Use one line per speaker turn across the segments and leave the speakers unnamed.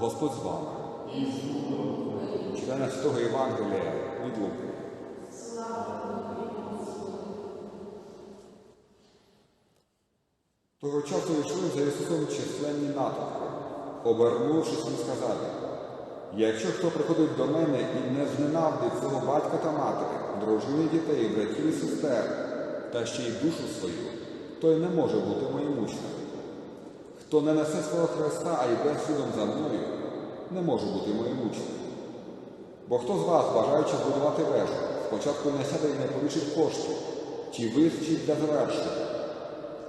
Господь з вами. Читання Святого Євангелія від Луки. Того часу йшли за Ісусом численні натовпи. Обернувшись, він сказав, якщо хто приходить до мене і не зненавдить свого батька та матері, дружини дітей, братів і сестер, та ще й душу свою, той не може бути моїм учнем. Хто не несе свого Христа, а йде слідом за мною, не може бути моїм учнем. Бо хто з вас, бажаючи збудувати вежу, спочатку не сяде і не полічить коштів, чи вистачить для завершення,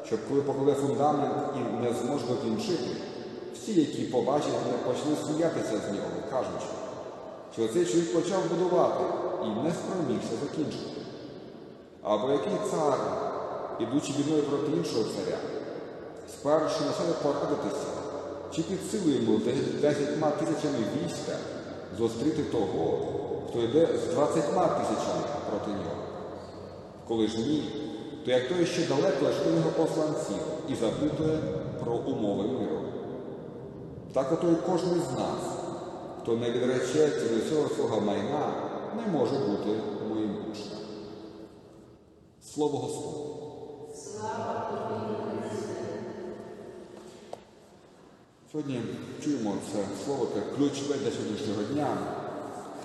щоб коли покладе фундамент і не зможе докінчити, всі, які побачать, не почали сміятися з нього, кажучи, що цей чоловік почав будувати і не спромігся закінчити. Або який цар, ідучи війною проти іншого царя, спершу не сяде порадитися, чи під силу десятьма тисячами війська зустріти того, хто йде з двадцятьма тисячами проти нього. Коли ж ні, то як той ще далеко шле його посланців і запитує про умови миру. Так ото й кожен з нас, хто не відречеться від цього свого майна, не може бути моїм учнем. Слово Господне. Сьогодні чуємо це слово як ключове для сьогоднішнього дня.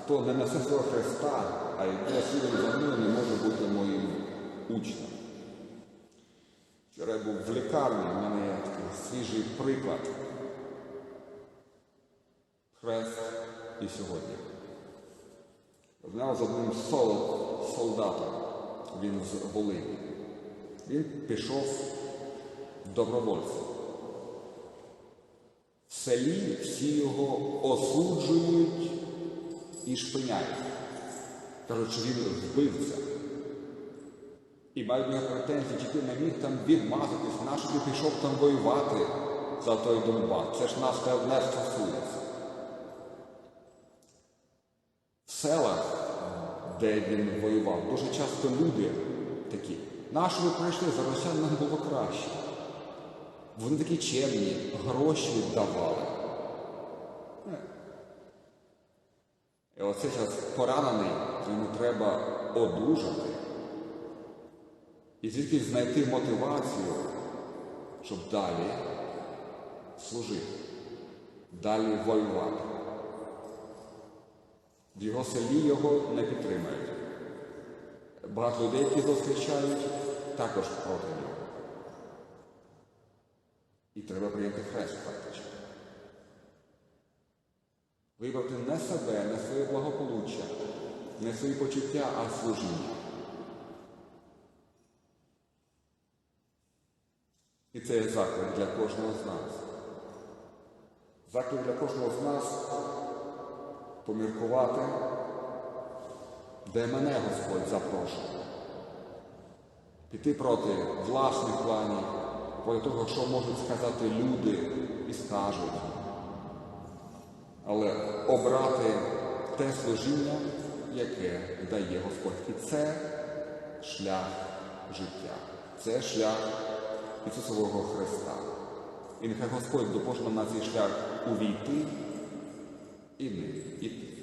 Хто не несе свого Христа, а йде слідом за мною, не може бути моїм учнем. Вчора я був в лікарні, в мене є такий свіжий приклад. Хрест і сьогодні. Знав з одним сол- солдатом, він з Волині. Він пішов добровольцем. Селі всі його осуджують і шпиняють. Кажуть, він вбивця. І мають в нього претензії, чи ти не міг там відмазатись, нащо ти пішов там воювати за той Донбас. Це ж нас те одне стосується. В селах, де він воював, дуже часто люди такі, нащо прийшли, за росіян нам було краще. Вони такі чемні, гроші віддавали. І оце зараз поранений, йому треба одужати. І звідки знайти мотивацію, щоб далі служити, далі воювати. В його селі його не підтримають. Багато людей, які зустрічають, також проти нього. І треба прийняти хрест фактично. Вибрати не себе, не своє благополуччя, не свої почуття, а служіння. І це є заклик для кожного з нас. Заклик для кожного з нас поміркувати, де мене Господь запрошує. Піти проти власних планів, проти того, що можуть сказати люди і скажуть. Але обрати те служіння, яке дає Господь. І це шлях життя. Це шлях Ісусового Христа. І нехай Господь допоможе нам на цей шлях увійти і не іти.